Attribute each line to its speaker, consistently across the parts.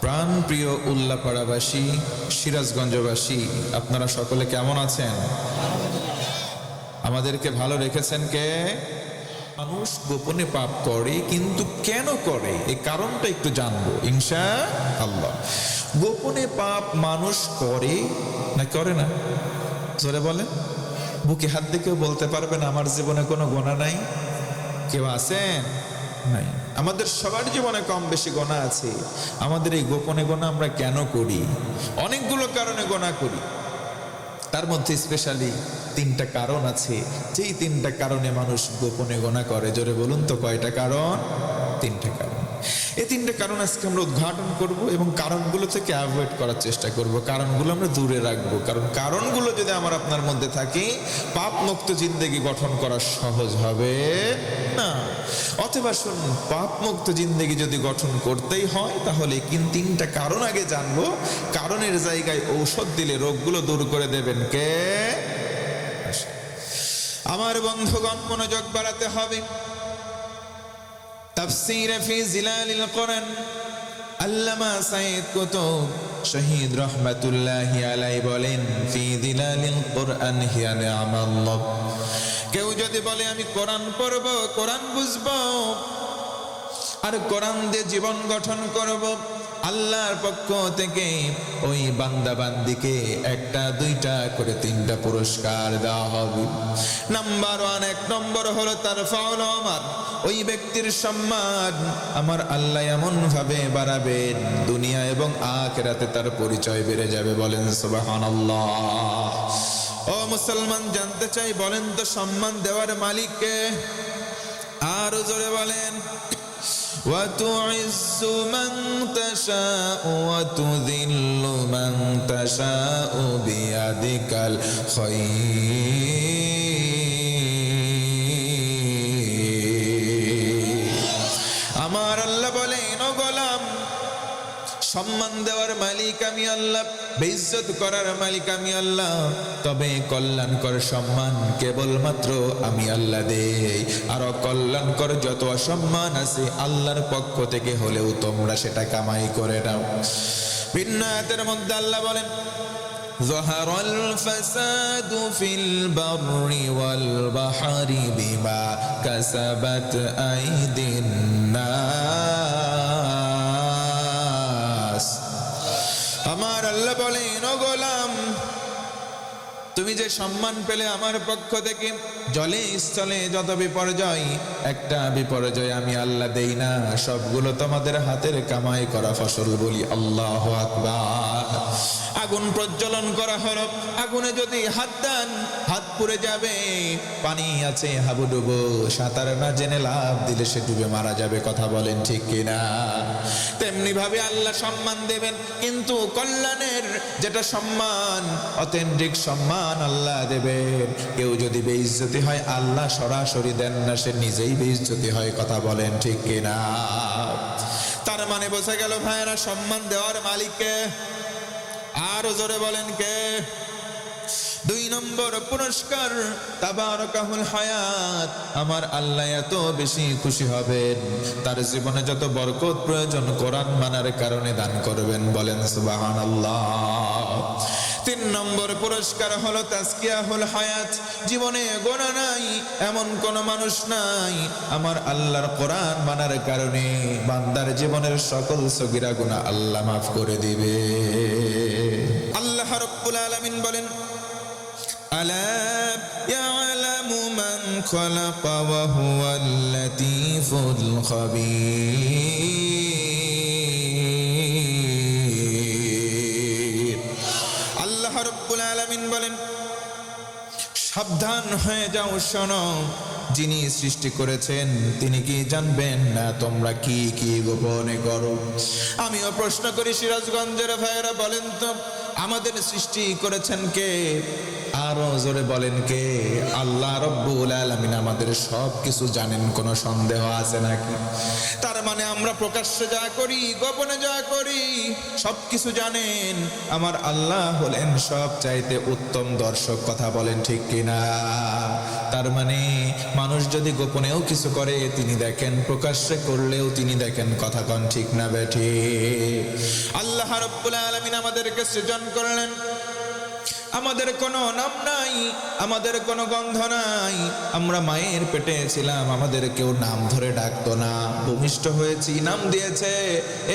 Speaker 1: প্রাণ প্রিয় উল্লাপাড়াবাসী, সিরাজগঞ্জবাসী, আপনারা সকলে কেমন আছেন? আমাদেরকে ভালো রেখেছেন কে? মানুষ গোপনে পাপ করে, কিন্তু কেন করে? এই কারণটা একটু জানব ইনশা আল্লাহ গোপনে পাপ মানুষ করে না করে না? জোরে বলেন। বুকে হাত দিয়ে কেউ বলতে পারবেন আমার জীবনে কোনো গোনা নাই? কেউ আছেন? নাই। আমাদের সবার জীবনে কম বেশি গোনা আছে। আমাদের এই গোপনে গোনা আমরা কেন করি? অনেকগুলো কারণে গোনা করি। তার মধ্যে স্পেশালি তিনটা কারণ আছে। যেই তিনটা কারণে মানুষ গোপনে গোনা করে, জোরে বলুন তো কয়টা কারণ? তিনটা কারণ। এই তিনটা কারণ আজকে আমরা উদ্ঘাটন করব এবং কারণগুলো থেকে অ্যাভয়েড করার চেষ্টা করব। কারণগুলো আমরা দূরে রাখব। কারণ কারণগুলো যদি আমার আপনার মধ্যে থাকে পাপ মুক্ত জিন্দেগি গঠন করা সহজ হবে না। অথবা শুনুন পাপ মুক্ত জিন্দেগি যদি গঠন করতেই হয়, তাহলে কিন তিনটা কারণ আগে জানব। কারণের জায়গায় ঔষধ দিলে রোগগুলো দূর করে দেবেন কে? আমার বন্ধুগণ, মনোযোগ বাড়াতে হবে। তাফসীর ফি জিলালিল কোরআন আল্লামা সাইদ কুতুব শহীদ রহমাতুল্লাহি আলাই বলেন, ফি জিলালিল কোরআন হিয়া নিআমাল্লাহ কেউ যদি বলে, আমি কোরআন পড়ব, কোরআন বুঝব, আর কোরআন দিয়ে জীবন গঠন করব আল্লাহর পক্ষ থেকে ওই বান্দা বান্দিকে একটা, দুইটা করে তিনটা পুরস্কার দেওয়া হবে। নাম্বার ওয়ান, এক নম্বর হলো তার ফাউল আমার। ওই ব্যক্তির সম্মান আমার আল্লাহ এমন ভাবে বাড়াবেন, দুনিয়া এবং আখেরাতে তার পরিচয় বেড়ে যাবে বলেন সুবহানাল্লাহ। ও মুসলমান, জানতে চাই বলেন তো সম্মান দেওয়ার মালিককে? আরও জোরে বলেন। وتعز من تشاء وتذل من تشاء بيدك الخير আমার আল্লাহ বলেন ও গোলাম সম্মান দেওয়ার মালিক আমি আল্লাহ বেইজ্জত করার মালিক আমি আল্লাহ তবে কল্যাণকর সম্মান কেবলমাত্র আমি আল্লাহ দেই আর কল্যাণকর যত অসম্মান আছে আল্লাহর পক্ষ থেকে হলেও তোমরা সেটা কামাই করে নাও ভিন্নাতের মধ্যে আল্লাহ বলেন ظهر الفساد في البر والبحر بما كسبت أيدي الناس আমার আল্লাহ বলে ও গোলাম, তুমি যে সম্মান পেলে আমার পক্ষ থেকে, জলে স্থলে যত বিপর্যয়, একটা বিপর্যয় আমি আল্লাহ দেই না, সবগুলো তোমাদের হাতের কামাই করা ফসল বলি আল্লাহ আকবার। আগুন প্রজ্বলন করা হলো। আগুনে যদি হাত দেন, হাত পুড়ে যাবে। পানি আছে হাবুডুবু, সাঁতার না জেনে লাভ দিলে সে ডুবে মারা যাবে, কথা বলেন ঠিক কিনা? তেমনি ভাবে আল্লাহ সম্মান দেবেন, কিন্তু কল্যাণের যেটা সম্মান, অথেন্টিক সম্মান আল্লাহ দেবেন। কেউ যদি বেইজ্জতি হয়, আল্লাহ সরাসরি দেন না, সে নিজেই বেইজ্জতি হয়, কথা বলেন ঠিক কিনা? তার মানে বোঝা গেল ভাইয়েরা, সম্মান দেওয়ার মালিককে আরও জোরে বলেন কে? দুই নম্বর পুরস্কার, তাবারকাহুল হায়াত। আমার আল্লাহ এত বেশি খুশি হবেন। তার জীবনে যত বরকত প্রয়োজন কোরআন মানার কারণে দান করবেন বলেন সুবহানাল্লাহ। তিন নম্বর পুরস্কার হলো তাস্কিয়াহুল হায়াত। জীবনে গোনা নাই, এমন কোন মানুষ নাই। আমার আল্লাহর কোরআন মানার কারণে বান্দার জীবনের সকল সগিরা গুণা আল্লাহ মাফ করে দিবে। আল্লাহ রব্বুল আলামিন বলেন, আলা ইয়ালামু মান খালাকা ওয়া হুয়াল খাবীর? সাবধান হয়ে যাও, শোনো। যিনি সৃষ্টি করেছেন, তিনি কি জানবেন? না, তোমরা কি কি গোপনে করো? আমিও প্রশ্ন করি সিরাজগঞ্জের ভাইয়েরা, বলেন তো, আমাদের সৃষ্টি করেছেন কে? আরও জোরে বলেন কে? আল্লাহ রব্বুল আলামিন আমাদের সব কিছু জানেন, কোনো সন্দেহ আছে নাকি? তার মানে আমরা প্রকাশ্যে যা করি, গোপনে যা করি সব কিছু জানেন। আমার আল্লাহ হলেন সব চাইতে উত্তম দর্শক, কথা বলেন ঠিক কিনা? তার মানে মানুষ যদি গোপনেও কিছু করে, তিনি দেখেন প্রকাশ্যে করলেও তিনি দেখেন কথা কন ঠিক না বেঠি আল্লাহ রব্বুল আলামিন আমাদেরকে সৃজন করলেন। আমাদের কোনো নাম নাই, আমাদের কোনো গন্ধ নাই। আমরা মায়ের পেটে ছিলাম, আমাদের কেউ নাম ধরে ডাকতো না। ভূমিষ্ঠ হয়েছি, নাম দিয়েছে।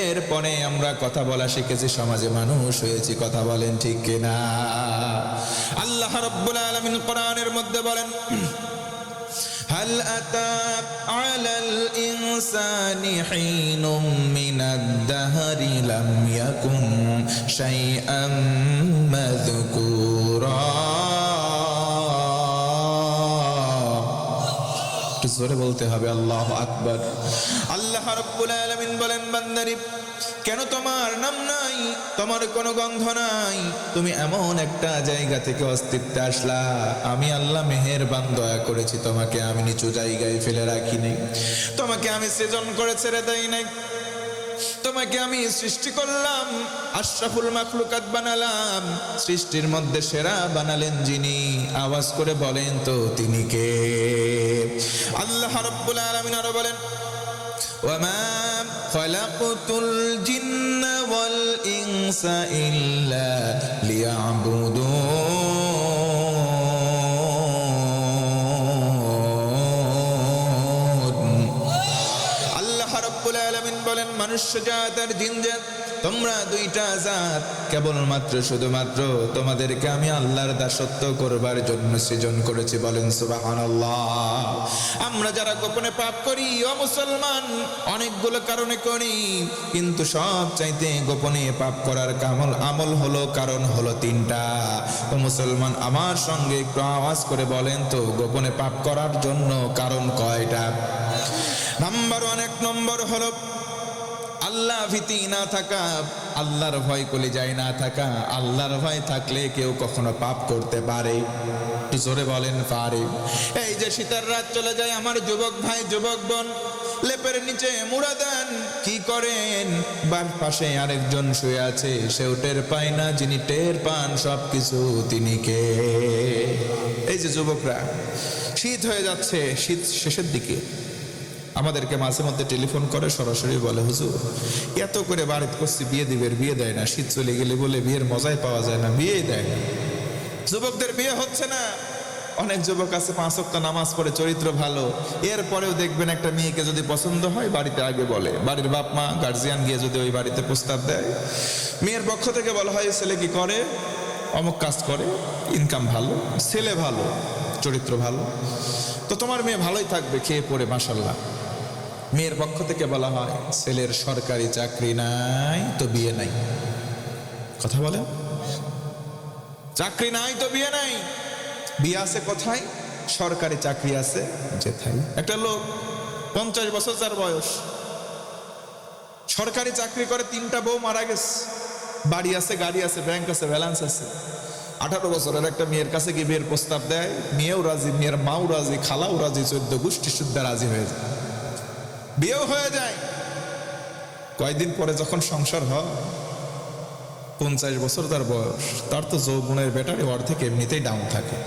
Speaker 1: এরপরে আমরা কথা বলা শিখেছি, সমাজে মানুষ হয়েছি, কথা বলেন ঠিক কিনা। আল্লাহ রব্বুল আলমিন কোরআনের মধ্যে বলেন هل أتى على الإنسان حين من الدهر لم يكن شيئا مذكورا একটু জোরে বলতে হবে আল্লাহ আকবার আল্লাহ রব্বুল আলামিন বলেন বান্দারি কেন তোমার নাম নাই? তোমার কোনো গন্ধ নাই? তুমি এমন একটা জায়গা থেকে অস্তিত্বে আসলা। আমি আল্লাহ মেহেরবান দয়া করেছি, তোমাকে আমি নিচু জায়গায় ফেলে রাখিনি। তোমাকে আমি সৃজন করে ছেড়ে দেই নাই। তোমাকে আমি সৃষ্টি করলাম, আশরাফুল মাখলুকাত বানালাম। সৃষ্টির মধ্যে সেরা বানালেন যিনি। আওয়াজ করে বলেন তো তিনি কে? আল্লাহ রাব্বুল আলামিন আরও বলেন وما خلقت الجن والإنس إلا ليعبدون আল্লাহ রাব্বুল আলামিন বলেন মনুষ্য জাত আর জিন জাত তোমরা দুইটা জাত, কেবলমাত্র শুধুমাত্র তোমাদেরকে আমি আল্লাহর দাসত্ব করবার জন্য সৃজন করেছি বলেন সুবহানাল্লাহ। আমরা যারা গোপনে পাপ করি, ও মুসলমান, অনেকগুলো কারণে করি, কিন্তু সব চাইতে গোপনে পাপ করার কামল আমল হলো, কারণ হলো তিনটা। ও মুসলমান, আমার সঙ্গে একটু আওয়াজ করে বলেন তো, গোপনে পাপ করার জন্য কারণ কয়টা? নাম্বার এক নম্বর হলো আল্লাহ ভীতি না থাকা, আল্লাহর ভয় কলে যায় না থাকা, আল্লাহর ভয় থাকলে কেউ কখনো পাপ করতে পারে। একটু জোরে বলেন, পারে। এই যে শীতের রাত চলে যায়, আমার যুবক ভাই, যুবক বোন, লেপের নিচে মুড়া দেন, কি করেন? বার পাশে আরেকজন শুয়ে আছে, সেও টের পায় না, যিনি টের পান সব কিছু তিনি কে? এই যে যুবকরা, শীত হয়ে যাচ্ছে, শীত শেষের দিকে। আমাদেরকে মাঝে মধ্যে টেলিফোন করে, সরাসরি বলে, হুজুর, এত করে বাড়িতে করছি, বিয়ে দিবের, বিয়ে দেয় না। শীত চলে গেলে বলে বিয়ের মজাই পাওয়া যায় না, বিয়েই দেয় না। যুবকদের বিয়ে হচ্ছে না। অনেক যুবক আছে, পাঁচ ওয়াক্ত নামাজ পড়ে, চরিত্র ভালো। এরপরেও দেখবেন একটা মেয়েকে যদি পছন্দ হয়, বাড়িতে আগে বলে। বাড়ির বাপ মা গার্জিয়ান গিয়ে যদি ওই বাড়িতে প্রস্তাব দেয়। মেয়ের পক্ষ থেকে বলা হয় ছেলে কি করে? অমুক কাজ করে ইনকাম ভালো, ছেলে ভালো, চরিত্র ভালো। তো তোমার মেয়ে ভালোই থাকবে, খেয়ে পড়ে মাসাল্লাহ মেয়ের পক্ষ থেকে বলা হয়, ছেলের সরকারি চাকরি নাই তো বিয়ে নাই। কথা বলে চাকরি নাই তো বিয়ে নাই। বিয়ে আছে কোথায়? সরকারি চাকরি আছে যেথায়। একটা লোক পঞ্চাশ বছর যার বয়স। সরকারি চাকরি করে তিনটা বউ মারা গেছে। বাড়ি আছে, গাড়ি আছে, ব্যাংক আছে, ব্যালেন্স আছে। আঠারো বছরের একটা মেয়ের কাছে গিয়ে বিয়ের প্রস্তাব দেয়, মেয়েও রাজি, মেয়ের মাও রাজি, খালাও রাজি, চোদ্দ গোষ্ঠী শুদ্ধ রাজি হয়ে যায়। বিয়েও হয়ে যায়। কয়দিন পরে যখন সংসার হয়, পঞ্চাশ বছর তার বয়স, তার তো যৌবনের ব্যাটারি অর্ধেক এমনিতেই ডাউন থাকে।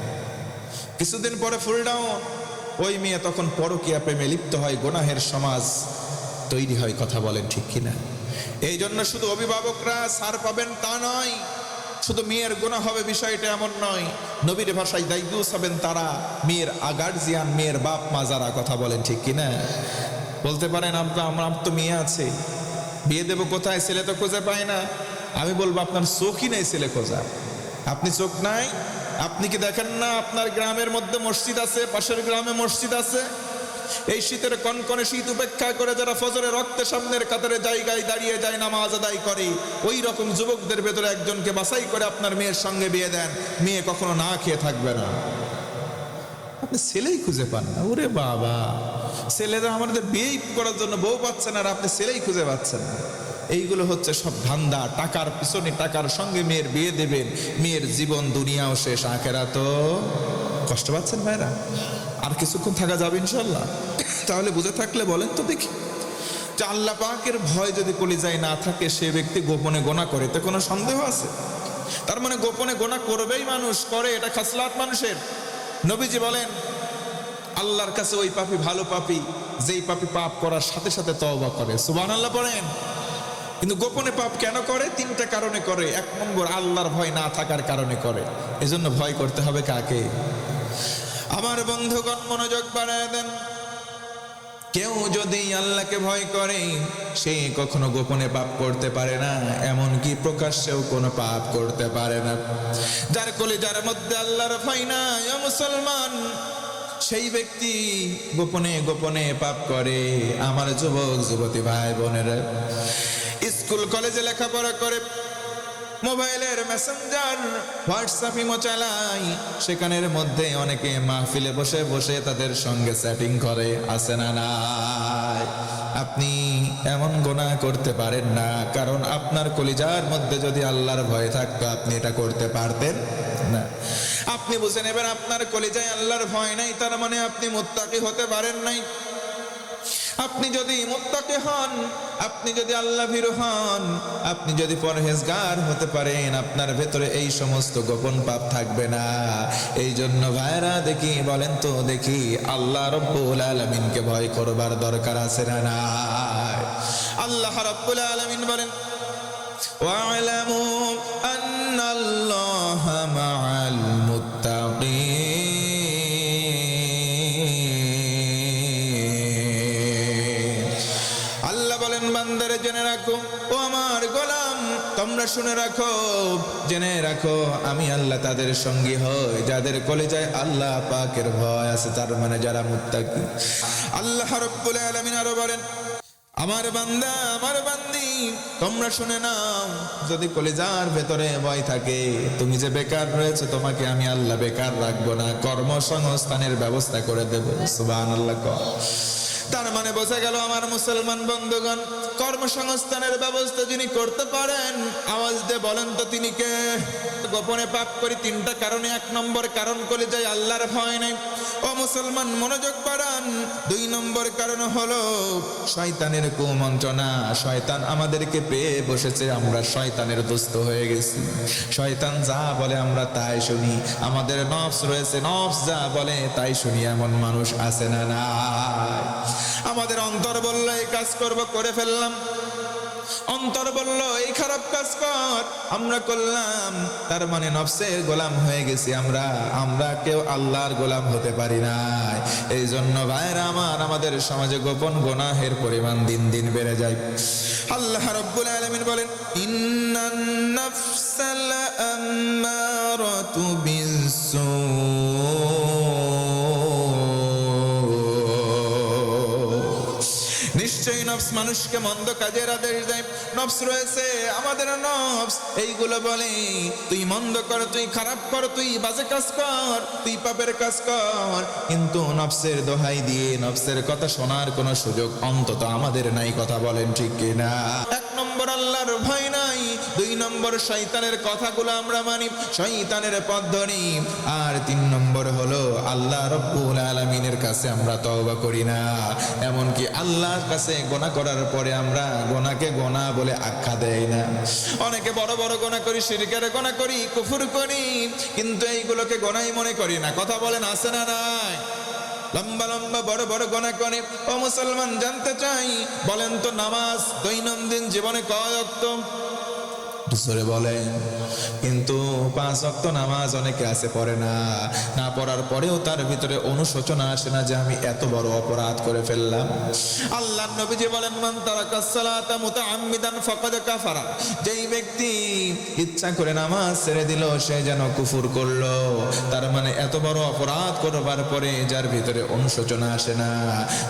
Speaker 1: কিছুদিন পরে ফুল ডাউন ওই মেয়ে তখন পরকীয়া প্রেমে লিপ্ত হয়, গোনাহের সমাজ তৈরি হয়, কথা বলেন ঠিক কিনা। এই জন্য শুধু অভিভাবকরা সার পাবেন তা নয়, শুধু মেয়ের গোনা হবে বিষয়টা এমন নয়। নবীর ভাষায় দায়ুস হবেন তারা, মেয়ের আগার্জিয়ান, মেয়ের বাপ মা যারা কথা বলেন ঠিক কিনা। বলতে পারেন আপনার আমার তো মেয়ে আছে। বিয়ে দেবো কোথায়? ছেলে তো খুঁজে পায় না। আমি বলব, আপনার চোখই নেই ছেলে খোঁজা আপনি চোখ নাই। আপনি কি দেখেন না আপনার গ্রামের মধ্যে মসজিদ আছে, পাশের গ্রামে মসজিদ আছে? এই শীতের কনকনে শীত উপেক্ষা করে যারা ফজরে রক্তে সামনের কাতারে জায়গায় দাঁড়িয়ে যায়, নামাজ আদায় করে, ওই রকম যুবকদের ভেতরে একজনকে বাছাই করে আপনার মেয়ের সঙ্গে বিয়ে দেন। মেয়ে কখনো না খেয়ে থাকবে না। আপনি ছেলেই খুঁজে পান না। ওরে বাবা। ছেলেরা আমাদের বিয়েই করার জন্য বউ পাচ্ছে না আর আপনি ছেলেই খুঁজে পাচ্ছেন না। এইগুলো হচ্ছে সব ধান্দা। টাকার পিছনে টাকার সঙ্গে মেয়ের বিয়ে দেবেন। মেয়ের জীবন, দুনিয়াও শেষ আখেরা তো কষ্ট পাচ্ছেন ভাইরা? আর কিছুক্ষণ থাকা যাবে ইনশাল্লাহ তাহলে বুঝে থাকলে বলেন তো দেখি। যে আল্লাহ পাকের ভয় যদি কলিজায় না থাকে, সে ব্যক্তি গোপনে গোনা করে, তো কোনো সন্দেহ আছে? তার মানে গোপনে গোনা করবেই মানুষ, করে, এটা খাসলাত মানুষের। নবীজি বলেন, আল্লাহর কাছে ওই পাপি ভালো পাপি, যেই পাপি পাপ করার সাথে সাথে তওবা করে। সুবান আল্লাহ বলেন। কিন্তু গোপনে পাপ কেন করে? তিনটা কারণে করে। এক নম্বর, আল্লাহর ভয় না থাকার কারণে করে। এজন্য ভয় করতে হবে কাকে? আমার বন্ধুগণ, মনোযোগ বাড়ায় দেন। কেউ যদি আল্লাহকে ভয় করে, সে কখনো গোপনে পাপ করতে পারে না, এমনকি প্রকাশ্যেও কোনো পাপ করতে পারে না। যার কলে যার মধ্যে আল্লাহর ভয় ও মুসলমান, সেই ব্যক্তি গোপনে গোপনে পাপ করে। আমার যুবক, যুবতী ভাই বোনেরা স্কুল, কলেজে লেখাপড়া করে মোবাইলের মেসেঞ্জার হোয়াটসঅ্যাপ ইমো চালাই। সেখানের মধ্যে অনেকে মাহফিলে বসে বসে তাদের সঙ্গে চ্যাটিং করে আসে না নাই? আপনি এমন গোনা করতে পারেন না, কারণ আপনার কলিজার মধ্যে যদি আল্লাহর ভয় থাকতো, আপনি এটা করতে পারতেন না। আপনি বুঝে নেবেন, আপনার কলিজায় আল্লাহর ভয় নাই, তার মানে আপনি মুত্তাকি হতে পারেন নাই। আপনি যদি মুত্তাকি হন আপনি যদি আল্লাহ ভীরু হন আপনি যদি পরহেজগার হতে পারেন আপনার ভেতরে এই সমস্ত গোপন পাপ থাকবে না এই জন্য ভাইরা দেখি বলেন তো দেখি আল্লাহ রব্বুল আলমিনকে ভয় করবার দরকার আছে না নাই আল্লাহ রব্বুল আলমিন বলেন واعلموا أن الله مع শুনে রাখো, জেনে রাখো, আমি আল্লাহ তাদের সঙ্গী হই। যাদের কলেজায় আল্লাহ পাকের ভয় আছে, তার মানে যারা মুত্তাকি। আল্লাহ রব্বুল আলামিন আরও বলেন, আমার বান্দা, আমার বান্দি, তোমরা শুনে নাও, যদি কলেজার ভেতরে ভয় থাকে, তুমি যে বেকার রয়েছে, তোমাকে আমি আল্লাহ বেকার রাখব না, কর্মসংস্থানের ব্যবস্থা করে দেব। সুবান আল্লাহ তার মানে বোঝা গেল আমার মুসলমান বন্ধুগণ কর্মসংস্থানের ব্যবস্থা যিনি করতে পারেন, আওয়াজ দিয়ে বলেন তো তিনি কে? গোপনে পাপ করি তিনটা কারণে, এক নম্বর কারণ করে যাই আল্লাহর ভয় নেই। ও মুসলমান, মনোযোগ বাড়ান। দুই নম্বর কারণ হলো, শয়তানের কুমন্ত্রণা, শয়তান আমাদেরকে পেয়ে বসেছে, আমরা শয়তানের দুস্থ হয়ে গেছি। শয়তান যা বলে আমরা তাই শুনি, আমাদের নফস রয়েছে, নফস যা বলে তাই শুনি, এমন মানুষ আছে না নাই। আমাদের অন্তর বলল কাজ করব, করে ফেললাম। অন্তর বলল, এই খারাপ কাজ কর, আমরা করলাম। তার মানে নফসের গোলাম হয়ে গেছি আমরা। আমরা কেউ আল্লাহর গোলাম হতে পারি না এই জন্য ভাইরা আমার, আমাদের সমাজে গোপন গোনাহের পরিমাণ দিন দিন বেড়ে যায়। আল্লাহ রব্বুল আলামিন বলেন, ইন্নান নাফসাল মানুষকে মন্দ কাজের আদেশ দেয়। নফস রয়েছে আমাদের নফস এইগুলো বলে, তুই মন্দ কর, তুই খারাপ কর, তুই বাজে কাজ কর, তুই পাপের কাজ কর। কিন্তু নবসের দোহাই দিয়ে নবসের কথা শোনার কোনো সুযোগ অন্তত আমাদের নাই, কথা বলেন ঠিক কিনা? এক নম্বর আল্লাহর ভয় নাই দুই নম্বর শয়তানের কথাগুলো আমরা মানি, শয়তানের পথ আর তিন নম্বর হলো আল্লাহ রব্বুল আলমিনের কাছে আমরা তওবা করি না। এমনকি আল্লাহর কাছে গোনা করার পরে আমরা গোনাকে গোনা বলে আখ্যা দেয় না। অনেকে বড় বড় গোনা করি সিরিকের গোনা করি, কুফুর করি, কিন্তু এইগুলোকে গোনাই মনে করি না। কথা বলেন আসে না নাই? লম্বা লম্বা বড় বড় গোনা করে। ও মুসলমান, জানতে চাই, বলেন তো নামাজ দৈনন্দিন জীবনে কয় অক্ত? জোরে বলেন কিন্তু পাঁচ অক্ত নামাজ অনেকে আছে পড়ে না। না পড়ার পরেও তার ভিতরে অনুশোচনা আসে না যে আমি এত বড় অপরাধ করে ফেললাম। আল্লাহ নবীজি বলেন, মান যেই ব্যক্তি ইচ্ছা করে নামাজ ছেড়ে দিল, সে যেন কুফুর করল। তার মানে এত বড় অপরাধ করবার পরে যার ভিতরে অনুশোচনা আসে না,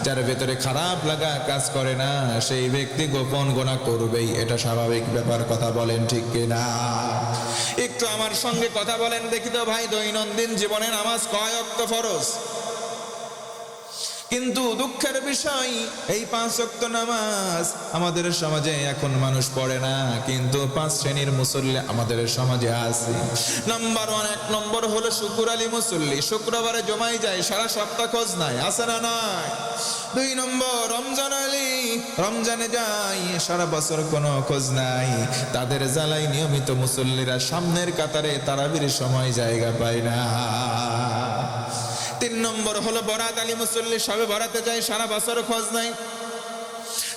Speaker 1: যার ভিতরে খারাপ লাগা কাজ করে না, সেই ব্যক্তি গোপন গোনা করবেই। এটা স্বাভাবিক ব্যাপার কথা বলেন। ঠিক কিনা একটু আমার সঙ্গে কথা বলেন দেখি তো ভাই, দৈনন্দিন জীবনে নামাজ কয় অক্ত ফরজ? কিন্তু দুঃখের বিষয়, এই পাঁচ ওয়াক্ত নামাজ আমাদের সমাজে এখন মানুষ পড়ে না, কিন্তু পাঁচ শ্রেণির মুসল্লি আমাদের সমাজে আছে। নাম্বার ওয়ান এক নম্বর হলো শুকুর আলী মুসল্লি, শুক্রবারে জমাই যায়, সারা সপ্তাহ খোঁজ নাই, আছে না নাই? দুই নম্বর, রমজান আলী, রমজানে যাই সারা বছর কোনো খোঁজ নাই। তাদের জ্বালাই নিয়মিত মুসল্লিরা সামনের কাতারে তারাবির সময় জায়গা পায় না। তিন নম্বর হলো বরাত আলী মুসল্লি সবে বরাতে যায়, সারা বছর খোঁজ নাই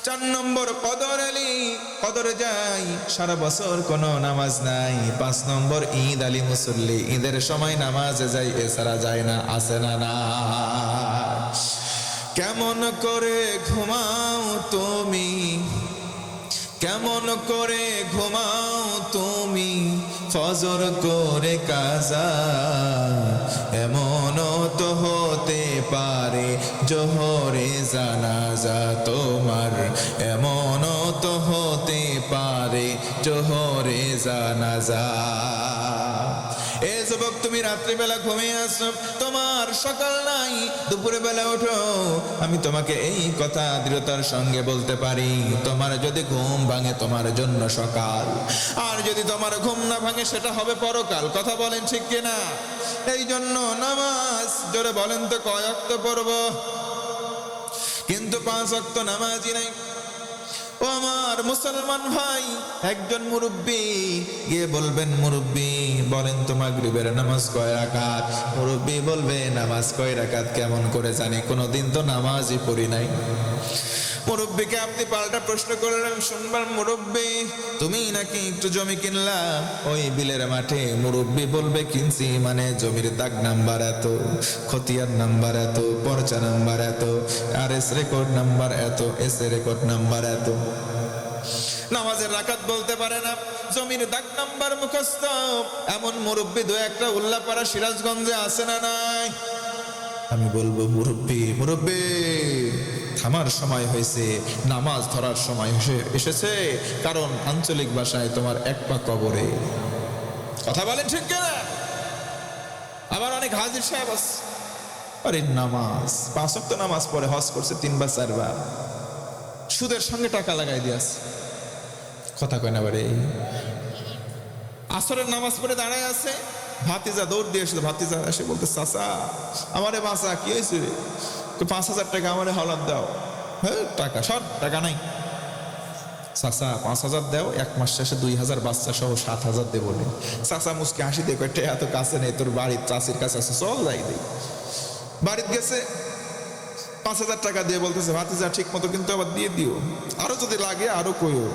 Speaker 1: চার নম্বর কদর আলী, কদরে যাই সারা বছর কোনো নামাজ নাই। পাঁচ নম্বর ঈদ আলী মুসল্লি, ঈদের সময় নামাজে যাই এছাড়া যায় না, আসে না না। কেমন করে ঘুমাও তুমি? কেমন করে ঘুমাও তুমি? ফজর করে কাজা, এমন পারে, জোহরে জানাজা তোমার। এমন তো হতে পারে, জোহরে জানাজা। এ যুবক, তুমি রাত্রিবেলা ঘুমিয়ে আসো, তোমার সকাল নাই, দুপুরে বেলা ওঠো। আমি তোমাকে এই কথা দৃঢ়তার সঙ্গে বলতে পারি, তোমার যদি ঘুম ভাঙে তোমার জন্য সকাল। আর যদি তোমার ঘুম না ভাঙে, সেটা হবে পরকাল। কথা বলেন ঠিক কিনা? এই জন্য নামাজ, জোরে বলেন তো কয় অক্ত পড়ব? কিন্তু পাঁচ অক্ত নামাজই নাই। ও আমার মুসলমান ভাই, একজন মুরব্বী গিয়ে বলবেন, মুরব্বী, বলেন তো মাগরিবের নামাজ কয় রাকাত? মুরব্বী বলবে, নামাজ কয় রাকাত? কেমন করে জানি, কোনোদিন তো নামাজই পড়ি নাই। মুরব্বীকে আপনি পাল্টা প্রশ্ন করলেন, শুনবার মুরব্বী, তুমি নাকি একটু জমি কিনলা? ওই বিলের মাঠে মুরব্বী বলবে, কিনছি মানে জমির দাগ নাম্বার এত, খতিয়ার নাম্বার এত, পর্চা নাম্বার এত আর এস রেকর্ড নাম্বার এত, এস রেকর্ড নাম্বার এত। নামাজের রাকাত বলতে পারে না, জমির দাগ নাম্বার মুখস্থ। এমন মুরব্বী দু একটা উল্লাপাড়া সিরাজগঞ্জে আছে না নাই? আমি বলব, মুরব্বী মুরব্বী। থামার সময় হয়েছে, নামাজ ধরার সময় এসে- এসেছে, কারণ আঞ্চলিক ভাষায় তোমার এক পা কবরে। কথা বলেন ঠিক কিনা? আবার অনেক হাজির সাহেব আছে। আরে নামাজ, পাঁচ ওয়াক্ত নামাজ পড়ে, হজ করছে তিনবার, চারবার। সুদের সঙ্গে টাকা লাগাই দিয়াছে। কথা কয় না বারে। আসরের নামাজ পড়ে দাঁড়ায় আছে, ভাতিজা দৌড় দিয়ে এসে ভাতিজা এসে বলতে চাচা, আমারে বাঁচা, কি হয়েছে? কই, পাঁচ হাজার টাকা আমার হলাদ দাও। হ্যাঁ টাকা সর টাকা নাই। চাচা পাঁচ হাজার দাও এক মাস শেষে দুই হাজার বাচ্চা সহ সাত হাজার দেবো নে। চাচা মুসকে হাসি দেখো এটা এত কাছে নেই তোর বাড়ির চাষির কাছে আছে চল যাই দেই বাড়িতে গেছে পাঁচ হাজার টাকা দিয়ে বলতেছে ভাতিজা ঠিক মতো কিন্তু আবার দিয়ে দিও। আরও যদি লাগে আরও কইও।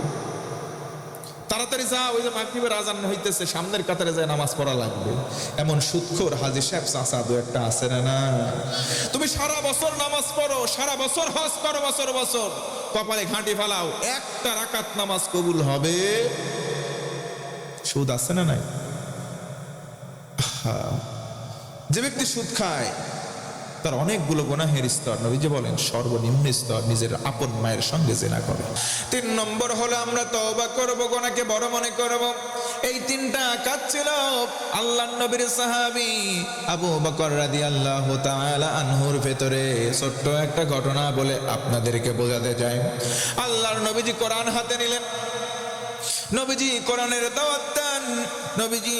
Speaker 1: তাড়াতাড়ি যা ওই যে মাগরিবের আজান হইতেছে, সামনের কাতারে যায় নামাজ পড়া লাগবে। এমন সুৎখোর হাজি সাহেব চাচা, দু একটা আছে না না? তুমি সারা বছর নামাজ পড়ো, সারা বছর হজ করো, বছর বছর। কপালে ঘাঁটি ফেলাও, একটা রাকাত নামাজ কবুল হবে। সুদ আছে না নাই। যে ব্যক্তি সুদ খায় তার অনেকগুলো গুনাহের স্তর। নবীজি বলেন, সর্বনিম্ন স্তর নিজের আপন মায়ের সঙ্গে জেনা করে। তিন নম্বর হলো, আমরা তওবা করব গোনাকে বড় মনে করব। এই তিনটা কাজ ছিল আল্লাহ নবীর সাহাবী আবু বকর রাদিয়াল্লাহু তাআলা আনহুর ভেতরে ছোট্ট একটা ঘটনা বলে আপনাদেরকে বোঝাতে চাই। আল্লাহর নবীজি কোরআন হাতে নিলেন। নবীজি কোরআনের দাওয়াত নবীজি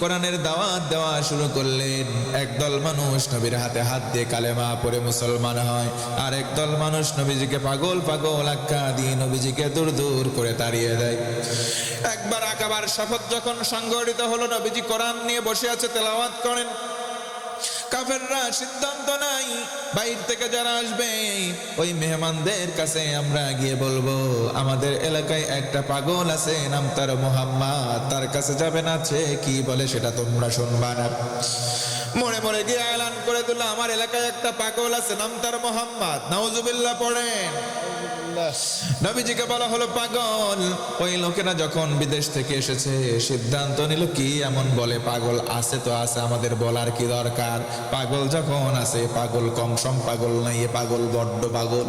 Speaker 1: কোরআনের দাওয়াত দেওয়া শুরু করলেন। একদল মানুষ নবীর হাতে হাত দিয়ে কালেমা পরে মুসলমান হয়। আর একদল মানুষ নবীজিকে পাগল পাগল আখ্যা দিয়ে নবীজিকে দূর দূর করে তাড়িয়ে দেয়। একবার আকাবার শপথ যখন সংগঠিত হলো, নবীজি কোরআন নিয়ে বসে আছে, তেলাওয়াত করেন। কাফেররা সিদ্ধান্ত নাই। বাইর থেকে যারা আসবে, ওই মেহমানদের কাছে আমরা গিয়ে বলব, আমাদের এলাকায় একটা পাগল আছে, নাম তার মোহাম্মদ। তার কাছে যাবেন আছে কি বলে সেটা তোমরা শুনবা না। মরে মরে গিয়ে এলান করে দিল, আমার এলাকায় একটা পাগল আছে, নাম তার মোহাম্মদ। নাউজুবিল্লাহ পড়েন। নবীজিকে বলা হলো পাগল। ওই লোকেরা যখন বিদেশ থেকে এসেছে, সিদ্ধান্ত নিল, কি এমন বলে পাগল? আছে তো আছে, আমাদের বলার কি দরকার? পাগল যখন আছে, পাগল কম সম পাগল নাই পাগল বড্ড পাগল।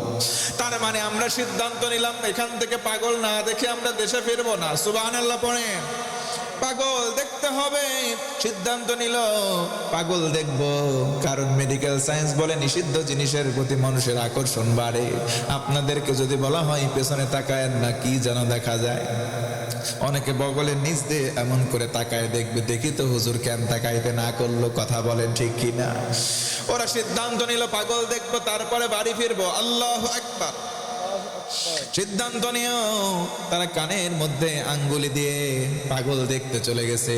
Speaker 1: তার মানে আমরা সিদ্ধান্ত নিলাম, এখান থেকে পাগল না দেখে আমরা দেশে ফিরবো না। সুবাহ আল্লাহ পড়ে পাগল দেখতে হবে। সিদ্ধান্ত নিল, পাগল দেখব। কারণ মেডিকেল সায়েন্স বলে নিষিদ্ধ জিনিসের প্রতি মানুষের আকর্ষণ বাড়ে। আপনাদেরকে যদি বলা হয়, পেছনে তাকায় না, কি যেন দেখা যায়। অনেকে বগলের নিচ দিয়ে এমন করে তাকায়, দেখবে, দেখি তো হুজুর কেন তাকাইতে না করল, কথা বলেন ঠিক কি না ওরা সিদ্ধান্ত নিল, পাগল দেখব, তারপরে বাড়ি ফিরবো। আল্লাহ একবার সিদ্ধান্ত নিয়েও তারা কানের মধ্যে আঙ্গুলি দিয়ে পাগল দেখতে চলে গেছে।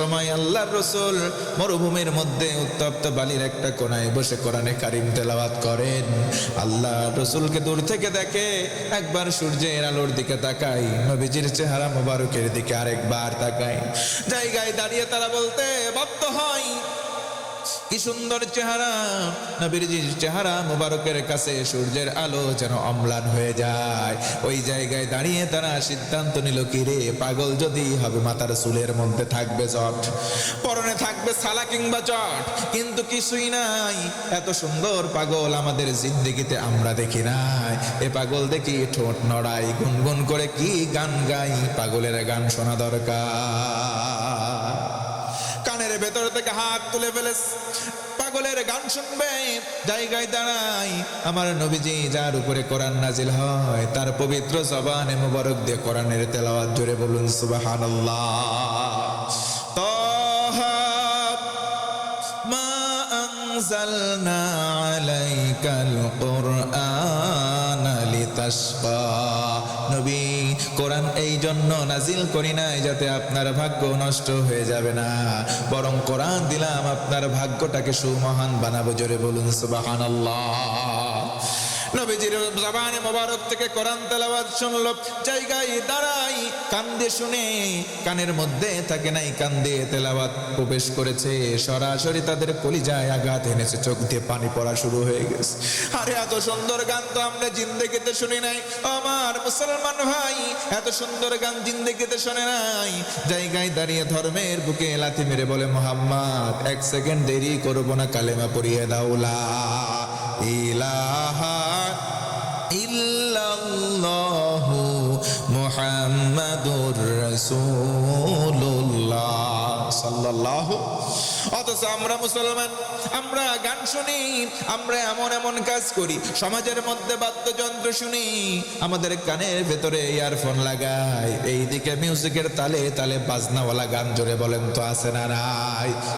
Speaker 1: সময় আল্লাহর রসুল মরুভূমির মধ্যে উত্তপ্ত বালির একটা কোনায় বসে কোরআনে কারিম তেলাওয়াত করেন। আল্লাহ রসুলকে দূর থেকে দেখে একবার সূর্যের আলোর দিকে তাকাই নবীজির চেহারা মোবারকের দিকে আরেকবার তাকাই জায়গায় দাঁড়িয়ে তারা বলতে বাধ্য হয় কি সুন্দর চেহারা। নবীরজির চেহারা মুবারকের কাছে সূর্যের আলো যেন অম্লান হয়ে যায়। ওই জায়গায় দাঁড়িয়ে তারা সিদ্ধান্ত নিল, কি রে, পাগল যদি হবে মাথার চুলের মধ্যে থাকবে চট পরনে থাকবে সালা কিংবা চট কিন্তু কিছুই নাই। এত সুন্দর পাগল আমাদের জিন্দগিতে আমরা দেখি নাই। এ পাগল দেখি ঠোঁট নড়াই, গুনগুন করে কি গান গাই, পাগলের গান শোনা দরকার। ভেতর থেকে হাত তুলে ফেলে পাগলের গান শুনবে জায়গায় দাঁড়াই আমার নবীজি যার উপরে কোরআন নাজিল হয় তার পবিত্র জবানে মুবারক দিয়ে কোরআনের তেলাওয়াত জোরে বলুন সুবহানাল্লাহ তাহা ما أنزلنا عليك القرآن لتشقى নবী কোরআন এই জন্য নাজিল করি নাই যাতে আপনার ভাগ্য নষ্ট হয়ে যাবে না। বরং কোরআন দিলাম, আপনার ভাগ্যটাকে সুমহান বানাবো, জোরে বলুন সুবহানাল্লাহ। নবীজির জবানে মোবারক থেকে কোরআন তেলাওয়াত শুনলো। জায়গায় দাঁড়াই কান্দে শুনে কানের মধ্যে থাকে নাই কান্দে তেলাওয়াত। প্রবেশ করেছে, সরাসরি তাদের কলিজায় আঘাত এনেছে, চোখ দিয়ে পানি পড়া শুরু হয়ে গেছে। আরে এত সুন্দর গান তো আমরা জিন্দেগিতে শুনি নাই। আমার মুসলমান ভাই, এত সুন্দর গান জিন্দেগিতে শুনে নাই। জায়গায় দাঁড়িয়ে ধর্মের বুকে লাথি মেরে বলে, মোহাম্মদ, এক সেকেন্ড দেরি করব না, কালেমা পড়িয়ে দাওলা ইলাহা ইল্লাল্লাহু মুহাম্মাদুর রাসূলুল্লাহ সাল্লাল্লাহু। অথচ আমরা মুসলমান, আমরা গান শুনি, আমরা এমন এমন কাজ করি, সমাজের মধ্যে বাদ্যযন্ত্র শুনি, আমাদের কানের ভেতরে ইয়ারফোন লাগাই এইদিকে মিউজিকের তালে তালে বাজনাওয়ালা গান জোরে বলেন তো আছে না নাই?